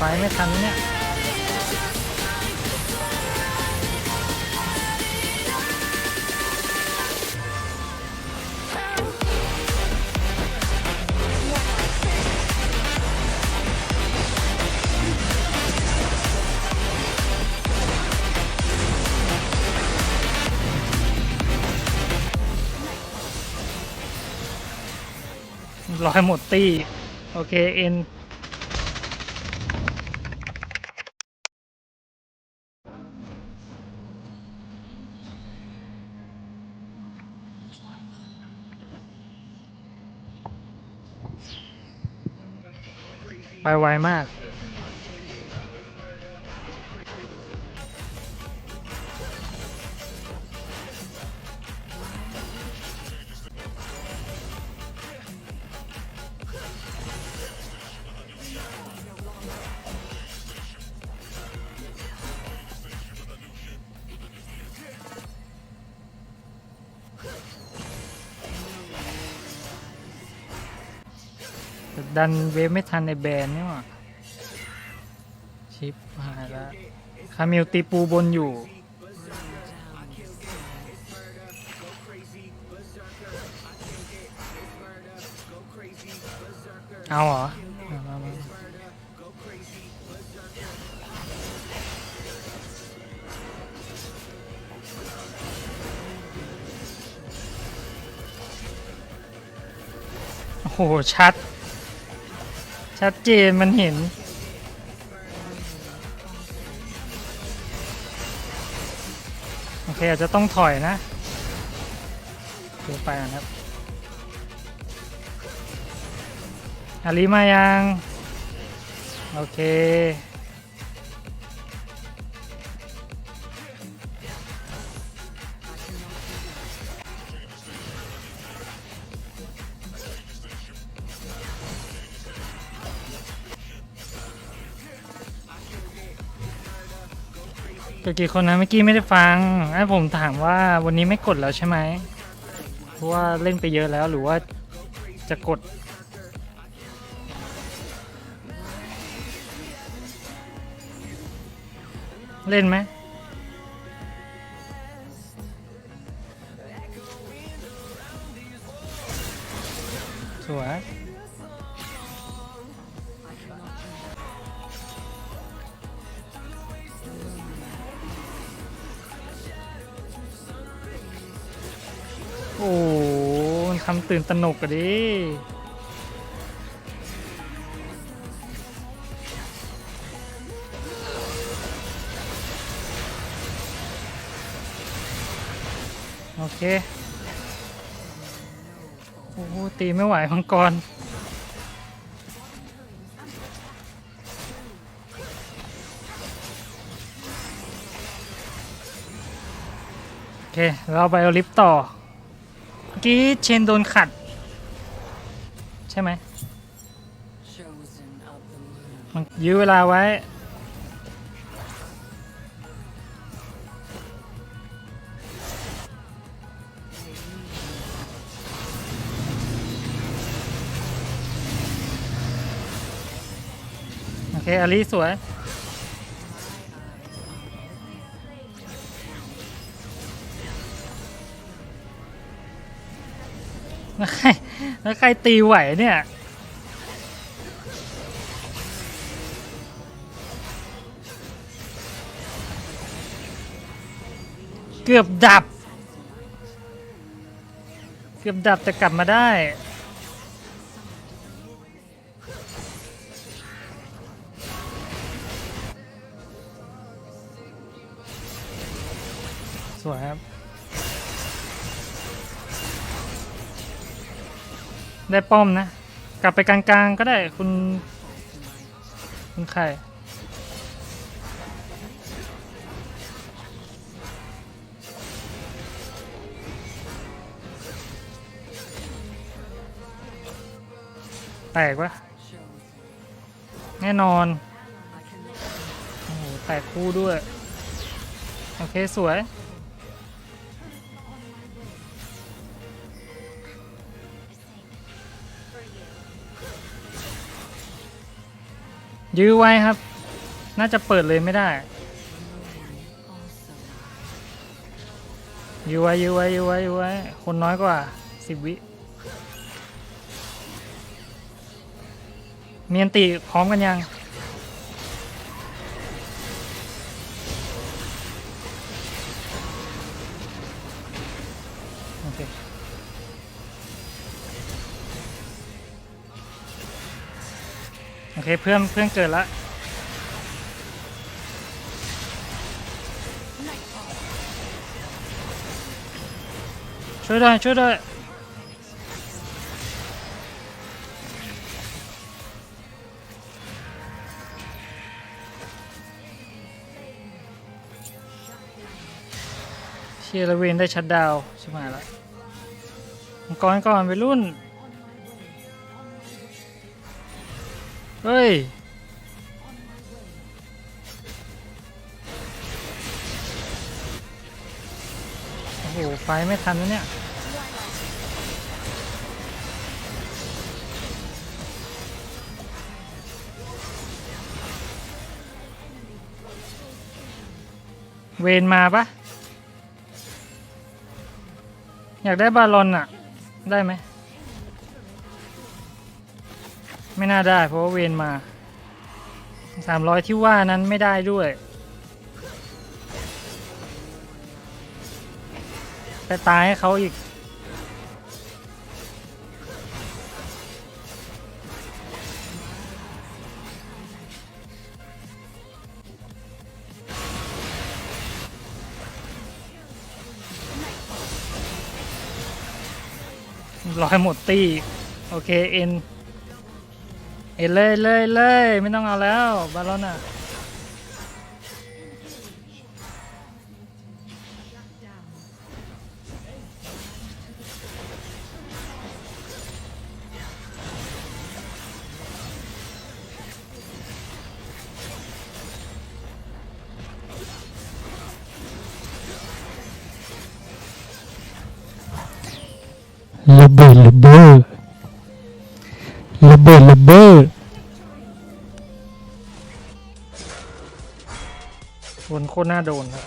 ไฟไม่ทันเนี่ยร้อยหมดตี้ โอเค เอ็น ไปไวมาก ดันเวฟไม่ทันในแบรนนี่หว่าชิปหายแล้วคามิลตีปูบนอยู่ เอาเหรอโอ้โหชัด ชัดเจนมันเห็น โอเค อาจจะต้องถอยนะเดี๋ยวไปนะครับ อาลีมายัง โอเค ดกี่คนนะเมื่อกี้ไม่ได้ฟังไอ้ผมถามว่าวันนี้ไม่กดแล้วใช่ไหมเพราะว่าเล่นไปเยอะแล้วหรือว่าจะกด เล่นไหม ตื่นตระหนกอะดิโอเค โอ้ตีไม่ไหวมังกรโอเค เราไปเอาลิฟต์ต่อ กี้เชนโดนขัด ใช่ไหมมันยื้อเวลาไว้ โอเค อลีสวย แล้วใครตีไหวเนี่ย เกือบดับ เกือบดับแต่กลับมาได้สวยครับ ได้ป้อมนะ กลับไปกลางๆก็ได้คุณ คุณใครแตกวะแน่นอน โอ้โห แตกคู่ด้วย โอเค สวย ยื้อไว้ครับ น่าจะเปิดเลยไม่ได้ ยื้อไว้ยื้อไว้ยื้อไว้ยื้อไว้ คนน้อยกว่าสิบวิ เมียนติพร้อมกันยัง เคเพื่อนเพื่อนเกิดละช่วยด้วยช่วยด้วยเชียร์ละเวนได้ชัดดาวใช่ไหมละมังกรก่อนไปรุ่น เฮ้ย โอ้โหไฟไม่ทันแล้วเนี่ย เวนมาปะอยากได้บาลอนอะได้ไหม ไม่น่าได้เพราะว่าเวนมาสามร้อยที่ว่านั้นไม่ได้ด้วยไปตายให้เขาอีก ร้อยหมดตี้ โอเค เอ็น เอ็นเลยเลยเลยไม่ต้องเอาแล้วบาลอนอะระเบิดระเบ้อ ตรน่าโดนครับ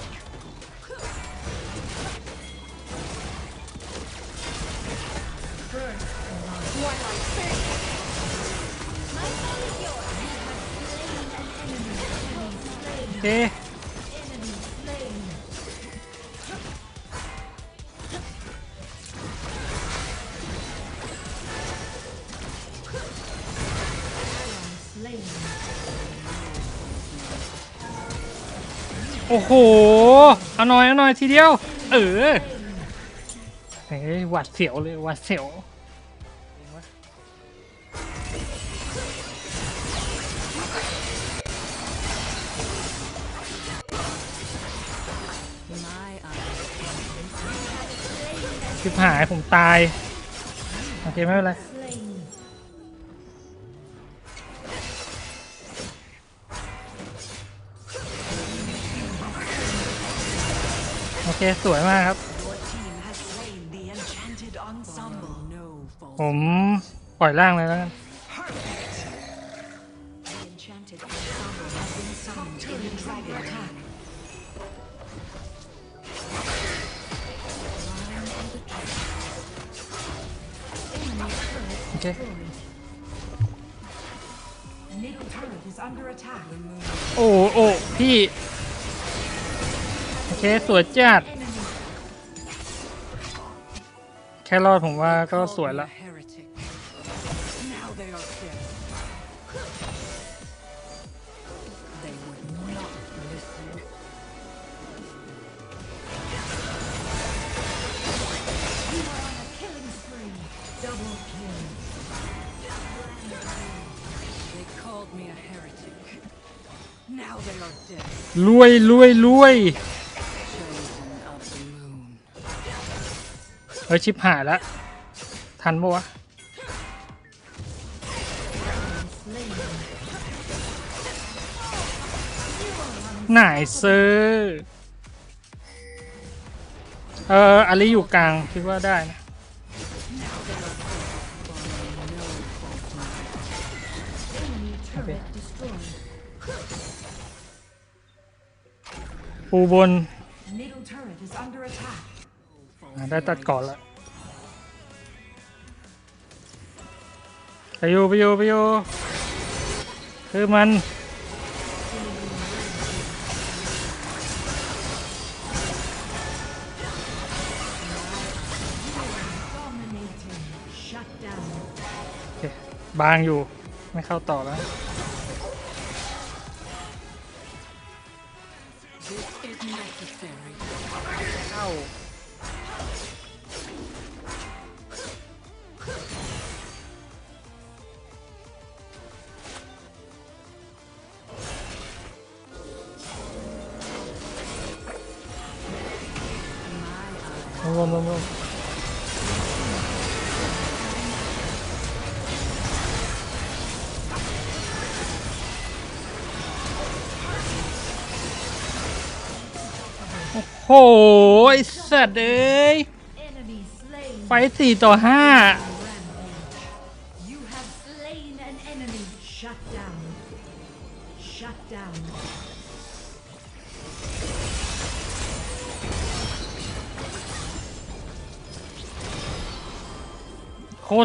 โอ โอ้โห เอาหน่อยเอาหน่อยทีเดียว เออเฮ้ยหวัดเสียวเลยหวัดเสียวชิบหายผมตาย โอเคไม่เป็นไร เคสวยมากครับ Your team has slain the enchanted ensemble. no fault. ผมปล่อยล่างเลยแล้วกัน The enchanted ensemble has been summoned in the dragon attack. โอเค Middle turret is under attack. โอ้โอ้พี่โอ เคสวยจัด แค่รอดผมว่าก็สวยละ A heretic. Now they are dead. They would not listen. You are on a killing spree. Double kill. They called me a heretic. Now they are dead. รวยรวยรวย ฮ้ยชิบหายแล้ว ทันปะวะหนเซอร์เอออาลีอยู่กลาง คิดว่าได้นะ ปูบน ได้ตัดก่อนละไปอยู่ไปอยู่ไปอยู่คือมันโอเคบางอยู่ ไม่เข้าต่อแล้ว มรวมโอ้โหไอสัตว์เอ้ยไฟสี่ต่อห้า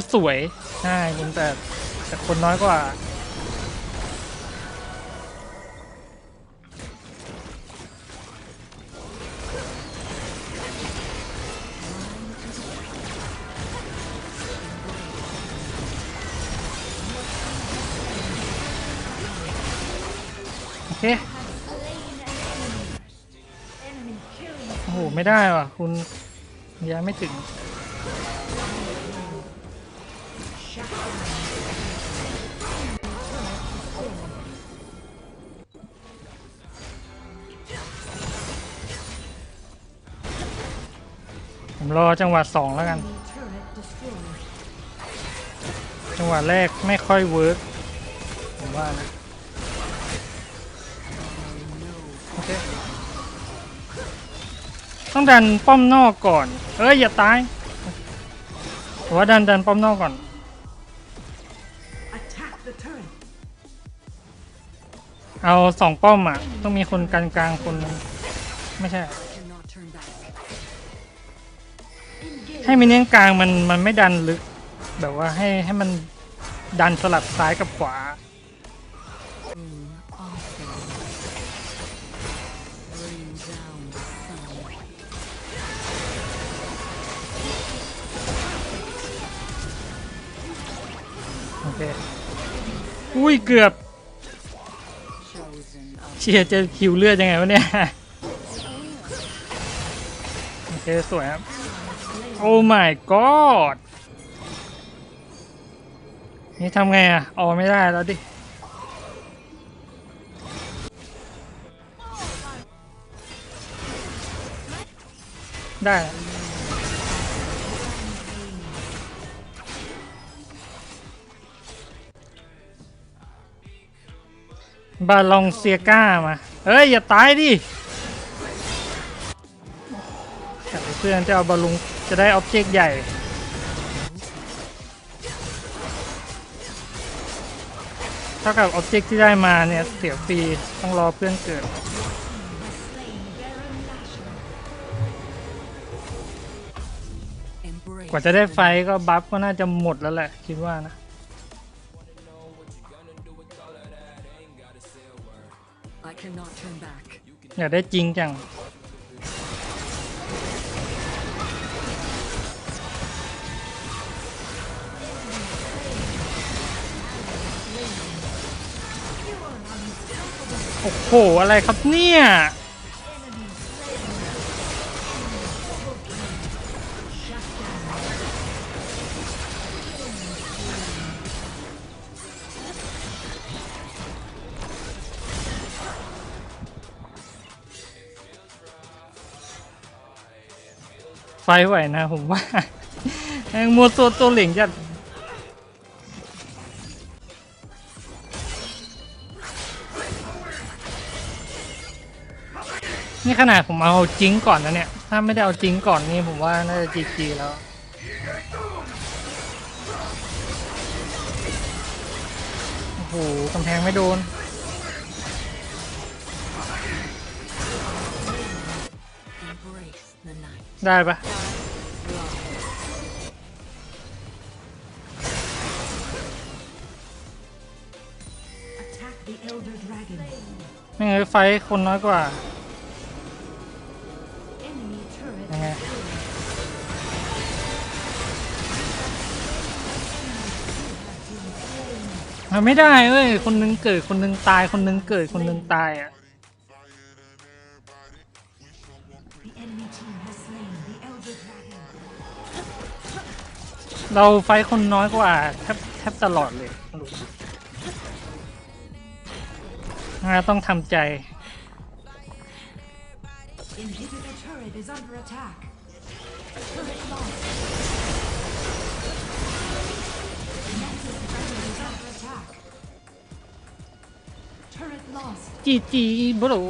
ตรสวยใช่คุณแต่แต่คนน้อยกว่าโอเคโอ้โห ไม่ได้ว่ะ คุณยังไม่ถึง รอจังหวะสองแล้วกัน จังหวะแรกไม่ค่อยเวิร์กผมว่านะ โอเค ต้องดันป้อมนอกก่อน เอ้ย อย่าตายผมว่าดันดันป้อมนอกก่อนเอาสองป้อมอะ ต้องมีคนกลางกลางคน ไม่ใช่ ให้มินเนียนกลางมันมันไม่ดันลึก แบบว่าให้ให้มันดันสลับซ้ายกับขวา Moon also. Bring down the sun. โอเค อุ้ยเกือบ Chosen of เชียร์จะคิวเลือดยังไงวะเนี่ย โอเค สวยครับ โอ้ my god นี่ทำไงอะออกไม่ได้แล้วดิ ได้ บาลองเซียก้ามา เฮ้ย อย่าตายดิแต่เพื่อนจะเอาบอลลุง จะได้ออบเจกต์ใหญ่ เท่ากับออบเจกต์ที่ได้มาเนี่ย เสียฟรีต้องรอเพื่อนเกิด กว่าจะได้ไฟก็บัฟก็น่าจะหมดแล้วแหละ คิดว่านะอยากได้จริงจัง โอ้โห อะไรครับเนี่ย ไฟไหวนะผมว่าแมงมัวตัวตัวเหลิงจัด นี่ขนาดผมเอาจิงก่อนนะเนี่ย ถ้าไม่ได้เอาจิงก่อนนี่ผมว่าน่าจะจีจีแล้ว โอ้โหกำแพงไม่โดน ได้ปะไม่งั้นไฟคนน้อยกว่า ไม่ได้เว้ย คนนึงเกิด คนนึงตาย คนนึงเกิด คนนึงตายอะ เราไฟคนน้อยกว่าแทบแทบตลอดเลยเราต้องทำใจ attack. Turret lost. จีจีบรู